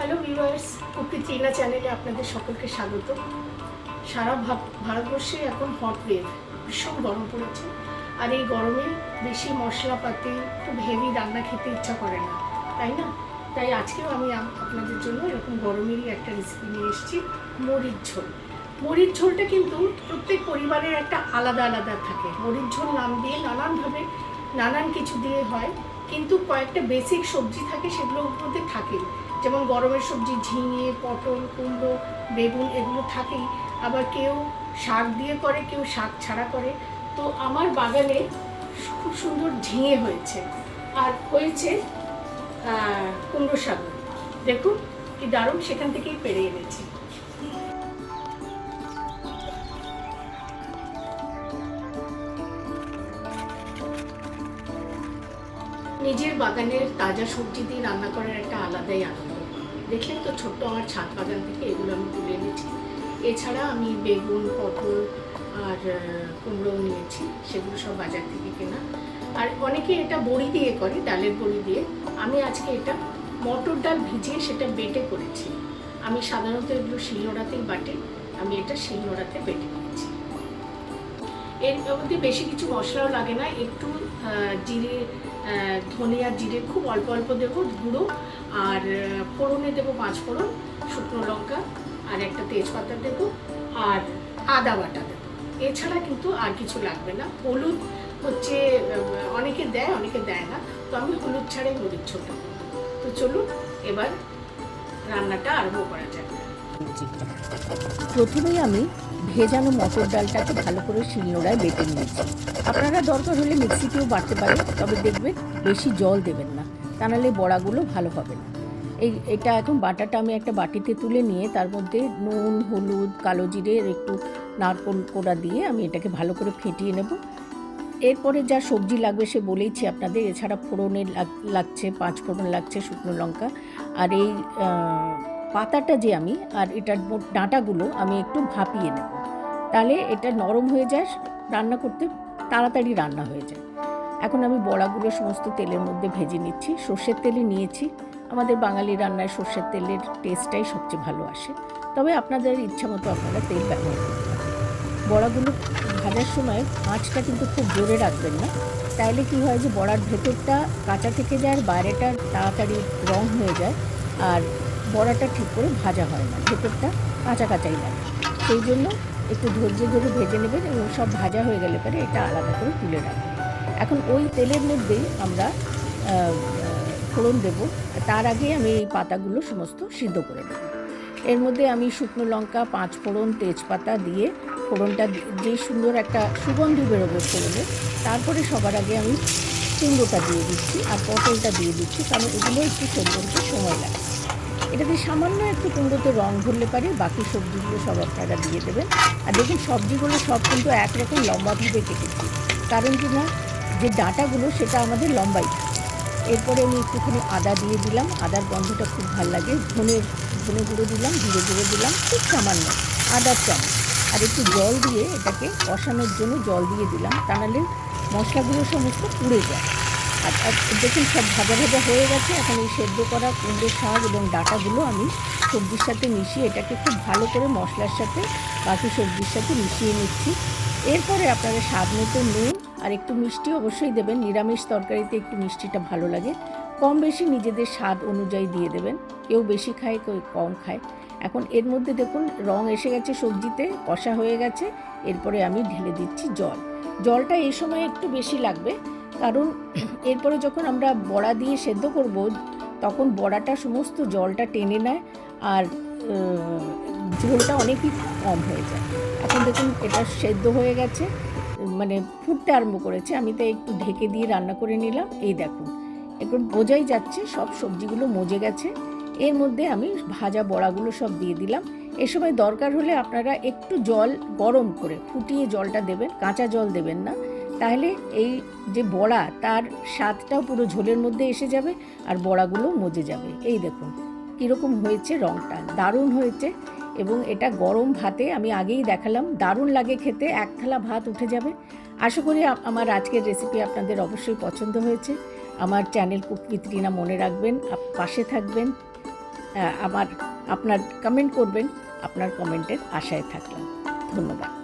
কুকবিথ রিনা চ্যানেলে আপনাদের সকলকে স্বাগত। সারা ভারতবর্ষে এখন হট ওয়েভ ভীষণ গরম পড়েছে। আর এই গরমে বেশি মশলাপাতি, খুব হেভি রান্না খেতে ইচ্ছা করে না, তাই না? তাই আজকেও আমি আপনাদের জন্য এরকম গরমেরই একটা রেসিপি নিয়ে এসেছি, মরিচ ঝোল। মরিচ ঝোলটা কিন্তু প্রত্যেক পরিবারের একটা আলাদা আলাদা থাকে। মরিচ ঝোল নাম দিয়ে নানানভাবে, নানান কিছু দিয়ে হয়, কিন্তু কয়েকটা বেসিক সবজি থাকে, সেগুলোর মধ্যে থাকে। যেমন গরমের সবজি, ঝিঙে, পটল, কুমড়ো, বেগুন এগুলো থাকেই। আবার কেউ শাক দিয়ে করে, কেউ শাক ছাড়া করে। তো আমার বাগানে খুব সুন্দর ঝিঙে হয়েছে। আর হয়েছে কুমড়ো শাক। দেখুন কি দারুণ, সেখান থেকেই পেরে এনেছি। নিজের বাগানের তাজা সবজি দিয়ে রান্না করার একটা আলাদাই আনন্দ। দেখলেন তো ছোট্ট আমার ছাদ বাগান থেকে এগুলো আমি তুলে এনেছি। এছাড়া আমি বেগুন, পটল আর কুমড়ো নিয়েছি, সেগুলো সব বাজার থেকে কেনা। আর অনেকে এটা বড়ি দিয়ে করে, ডালের বড়ি দিয়ে। আমি আজকে এটা মটর ডাল ভিজিয়ে সেটা বেটে করেছি। আমি সাধারণত এগুলো শিলনোড়াতেই বাটে। আমি এটা শিলনোড়াতে বেটে নিয়েছি এর মধ্যে বেশি কিছু মশলাও লাগে না একটু জিরে আহ, ধনে আর জিরে খুব অল্প অল্প দেবো গুঁড়ো আর ফোড়নে দেবো পাঁচ ফোড়ন শুকনো লঙ্কা আর একটা তেজপাতা দেবো আর আদা বাটা দেবো। এছাড়া কিন্তু আর কিছু লাগবে না। হলুদ হচ্ছে অনেকে দেয় অনেকে দেয় না তো আমি হলুদ ছাড়াই মরিচ ছোটো। তো চলুন এবার রান্নাটা আরম্ভ করা যাক প্রথমেই আমি ভেজানো মটর ডালটাকে ভালো করে শিলনোড়ায় বেটে নিয়েছি। আপনারা দরকার হলে মিক্সিতেও বাটতে পারেন, তবে দেখবেন বেশি জল দেবেন না। তা নাহলে বড়াগুলো ভালো হবে না। এই, এটা এখন বাটাটা আমি একটা বাটিতে তুলে নিয়ে তার মধ্যে নুন, হলুদ, কালো জিরের একটু নারকোল কোড়া দিয়ে আমি এটাকে ভালো করে ফেটিয়ে নেব। এরপরে যা সবজি লাগবে সে বলেইছি আপনাদের, এছাড়া ফোড়নের লাগ- লাগছে, পাঁচ ফোড়ন লাগছে শুকনো লঙ্কা। আর এই পাতাটা যে আমি আর এটার ডাঁটাগুলো আমি একটু ভাপিয়ে নেব। তাহলে এটা নরম হয়ে যায়, রান্না করতে তাড়াতাড়ি রান্না হয়ে যায়। এখন আমি বড়াগুলো সমস্ত তেলের মধ্যে ভেজে নিচ্ছি, সর্ষের তেলে নিয়েছি। আমাদের বাঙালি রান্নায় সর্ষের তেলের টেস্টটাই সবচেয়ে ভালো আসে। তবে আপনাদের ইচ্ছা মতো আপনারা তেল ব্যবহার করতে পারেন। বড়াগুলো ভাজার সময় আঁচটা কিন্তু খুব জোরে রাখবেন না। তাইলে কি হয় যে বড়ার ভেতরটা কাঁচা থেকে যায় আর বাইরেটা তাড়াতাড়ি রং হয়ে যায়। আর বড়াটা ঠিক করে ভাজা হয় না, ভেতরটা কাঁচা কাঁচাই লাগে। সেই জন্য একটু ধৈর্য ধরে ভেজে নেবেন এবং সব ভাজা হয়ে গেলে পরে এটা আলাদা করে তুলে রাখবেন। এখন ওই তেলের মধ্যেই আমরা ফোড়ন দেব। তার আগে আমি এই পাতাগুলো সমস্ত সিদ্ধ করে দেবো এর মধ্যে আমি শুকনো লঙ্কা, পাঁচ ফোড়ন, তেজপাতা দিয়ে ফোড়নটা যে সুন্দর একটা সুগন্ধি বেরোবে ফোড়নে, তারপরে সবার আগে আমি কুমড়োটা দিয়ে দিচ্ছি আর পটলটা দিয়ে দিচ্ছি কারণ এগুলো একটু হতে সময় লাগে। এটাতে সামান্য একটু কুমড়োতে রং ধরলে পারে, বাকি সবজিগুলো সব আপনারা দিয়ে দেবেন। আর দেখুন, সবজিগুলো সব কিন্তু একরকম লম্বাভাবে কেটেছি। কারণ কি না, যে ডাঁটাগুলো সেটা আমাদের লম্বাই। এরপরে আমি একটুখানি আদা দিয়ে দিলাম। আদার গন্ধটা খুব ভালো লাগে। ধনে ধনে গুঁড়ো দিলাম, জিরে গুঁড়ো দিলাম, খুব সামান্য আদার চামচ আর একটু জল দিয়ে এটাকে কষানোর জন্য জল দিয়ে দিলাম। তা নাহলে মশলাগুলো সমস্ত পুড়ে যায়। দেখুন সব ভাজা ভাজা হয়ে গেছে। এখন এই সেদ্ধ করা কুমড়ো শাক এবং ডাটাগুলো আমি সবজির সাথে মিশিয়ে এটাকে খুব ভালো করে মশলার সাথে বাকি সবজির সাথে মিশিয়ে নিচ্ছি। এরপরে আপনারা স্বাদ মতো নুন আর একটু মিষ্টি অবশ্যই দেবেন। নিরামিষ তরকারিতে একটু মিষ্টিটা ভালো লাগে। কম বেশি নিজেদের স্বাদ অনুযায়ী দিয়ে দেবেন। কেউ বেশি খায়, কেউ কম খায়। এখন এর মধ্যে দেখুন, রং এসে গেছে সবজিতে, কষা হয়ে গেছে। এরপরে আমি ঢেলে দিচ্ছি জল। জলটা এই সময় একটু বেশি লাগবে। কারণ এরপরে যখন আমরা বড়া দিয়ে সেদ্ধ করব, তখন বড়াটা সমস্ত জলটা টেনে নেয় আর ঝোলটা অনেকই কম হয়ে যায়। এখন দেখুন এটা সেদ্ধ হয়ে গেছে মানে ফুটতে আরম্ভ করেছে। আমি তাই একটু ঢেকে দিয়ে রান্না করে নিলাম। এই দেখুন, এখন বোঝাই যাচ্ছে সব সবজিগুলো মজে গেছে। এর মধ্যে আমি ভাজা বড়াগুলো সব দিয়ে দিলাম। এ সময় দরকার হলে আপনারা একটু জল গরম করে ফুটিয়ে জলটা দেবেন, কাঁচা জল দেবেন না। তাহলে এই যে বড়া, তার স্বাদটাও পুরো ঝোলের মধ্যে এসে যাবে আর বড়াগুলো মজে যাবে। এই দেখুন, কীরকম হয়েছে রঙটা দারুণ হয়েছে এবং এটা গরম ভাতে আমি আগেই দেখালাম, দারুণ লাগে খেতে, এক থালা ভাত উঠে যাবে। আশা করি আমার আজকের রেসিপি আপনাদের অবশ্যই পছন্দ হয়েছে। আমার চ্যানেল কুক রিনা মনে রাখবেন পাশে থাকবেন আমার আপনার কমেন্ট করবেন, আপনার কমেন্টের আশায় থাকলাম। ধন্যবাদ।